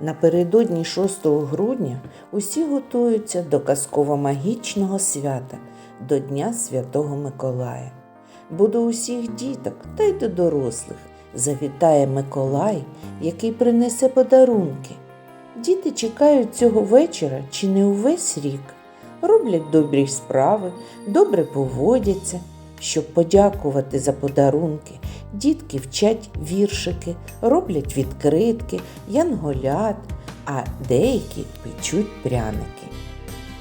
Напередодні 6 грудня усі готуються до казково-магічного свята, до Дня Святого Миколая. Бо до усіх діток та й до дорослих завітає Миколай, який принесе подарунки. Діти чекають цього вечора чи не увесь рік, роблять добрі справи, добре поводяться. Щоб подякувати за подарунки, дітки вчать віршики, роблять відкритки, янголят, а деякі печуть пряники.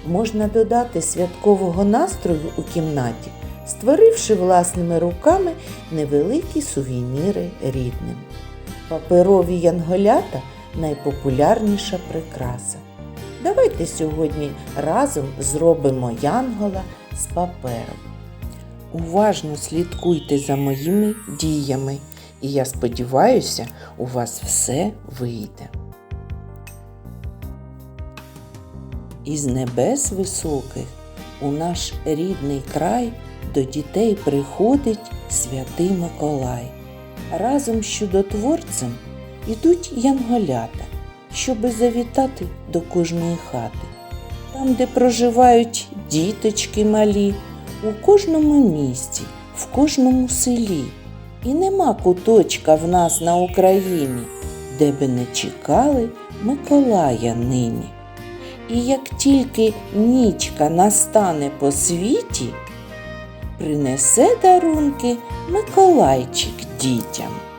Можна додати святкового настрою у кімнаті, створивши власними руками невеликі сувеніри рідним. Паперові янголята найпопулярніша прикраса. Давайте сьогодні разом зробимо янгола з паперу. Уважно слідкуйте за моїми діями, і я сподіваюся, у вас все вийде. Із небес високих у наш рідний край до дітей приходить святий Миколай. Разом з чудотворцем ідуть янголята, щоби завітати до кожної хати. Там, де проживають діточки малі, у кожному місті, в кожному селі. І нема куточка в нас на Україні, де би не чекали Миколая нині. І як тільки нічка настане по світі, принесе дарунки Миколайчик дітям.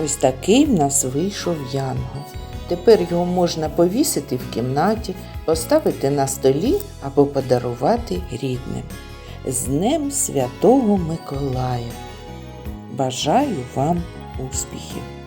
Ось такий в нас вийшов янгол. Тепер його можна повісити в кімнаті, поставити на столі або подарувати рідним. З Днем Святого Миколая. Бажаю вам успіхів!